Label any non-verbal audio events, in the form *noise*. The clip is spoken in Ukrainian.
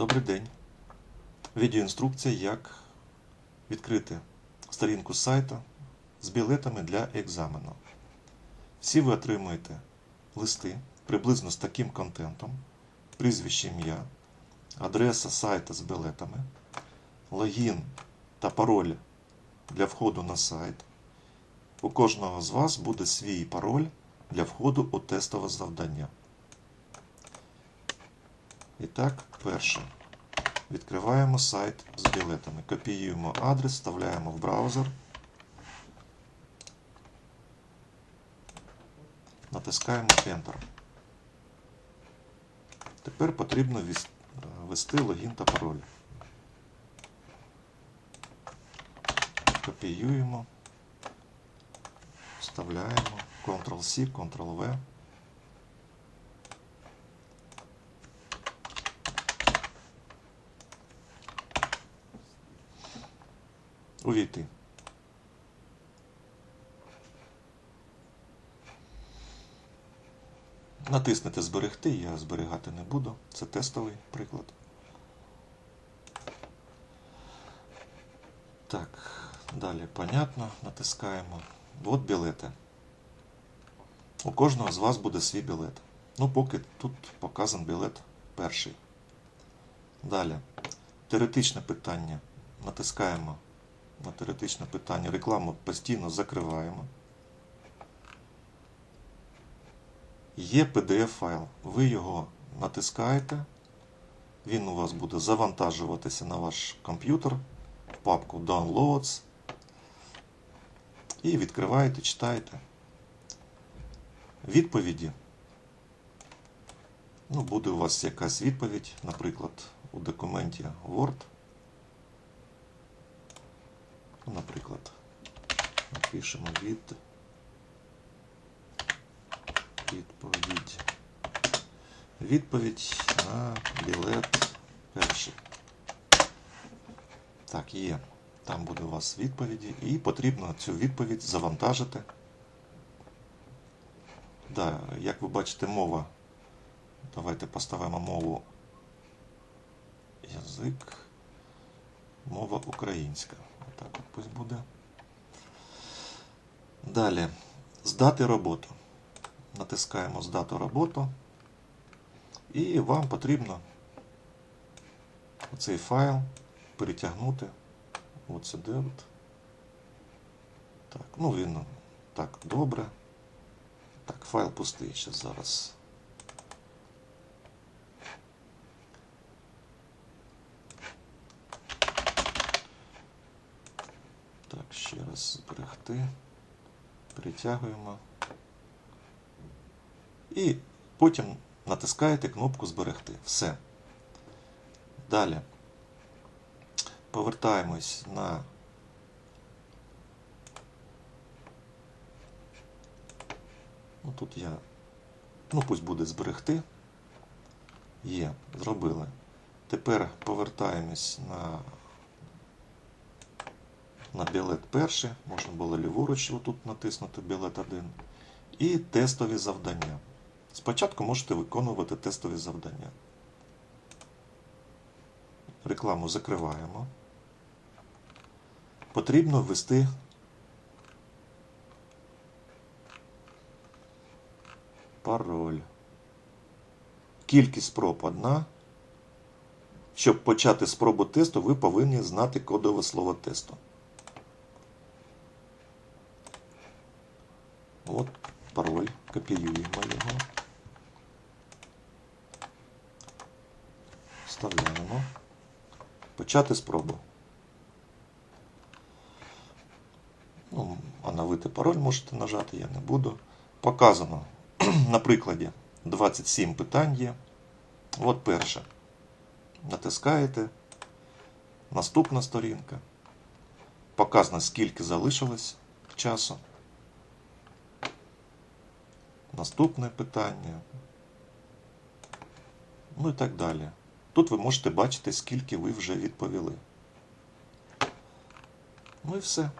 Добрий день. Відеоінструкція, як відкрити сторінку сайту з білетами для екзамену. Всі ви отримуєте листи приблизно з таким контентом, прізвище ім'я, адреса сайту з білетами, логін та пароль для входу на сайт. У кожного з вас буде свій пароль для входу у тестове завдання. І так, перше. Відкриваємо сайт з білетами. Копіюємо адрес, вставляємо в браузер. Натискаємо Enter. Тепер потрібно ввести логін та пароль. Копіюємо, вставляємо Ctrl-C, Ctrl-V. Увійти. Натиснете Зберегти, я зберігати не буду. Це тестовий приклад. Так, далі понятно. Натискаємо. От білети. У кожного з вас буде свій білет. Ну, поки тут показан білет перший. Далі. Теоретичне питання. Натискаємо на теоретичне питання. Рекламу постійно закриваємо. Є PDF-файл. Ви його натискаєте. Він у вас буде завантажуватися на ваш комп'ютер в папку Downloads. І відкриваєте, читаєте. Відповіді. Ну, буде у вас якась відповідь, наприклад, у документі Word. Наприклад, напишемо від відповідь. Відповідь на білет перший. Так, є. Там буде у вас відповіді, і потрібно цю відповідь завантажити. Да, як ви бачите, мова. Давайте поставимо мову язик. Мова українська. Отак от пусть буде. Далі. Здати роботу. Натискаємо Здати роботу. І вам потрібно цей файл перетягнути. От сюди. От. Так, ну він так добре. Так, файл пустий ще зараз. Так, ще раз зберегти. Перетягуємо. І потім натискаєте кнопку Зберегти. Все. Далі. Повертаємось на Ну тут я. Ну, пусть буде зберегти. Є, зробили. Тепер повертаємось на на білет перший. Можна було ліворуч отут натиснути білет 1. І тестові завдання. Спочатку можете виконувати тестові завдання. Рекламу закриваємо. Потрібно ввести пароль. Кількість спроб одна. Щоб почати спробу тесту, ви повинні знати кодове слово тесту. От пароль. Копіюємо його. Вставляємо. Почати спробу. Ну, оновити пароль можете нажати, я не буду. Показано *clears throat* на прикладі 27 питань є. От перше. Натискаєте. Наступна сторінка. Показано, скільки залишилось часу. Наступне питання. Ну і так далі. Тут ви можете бачити, скільки ви вже відповіли. Ну і все.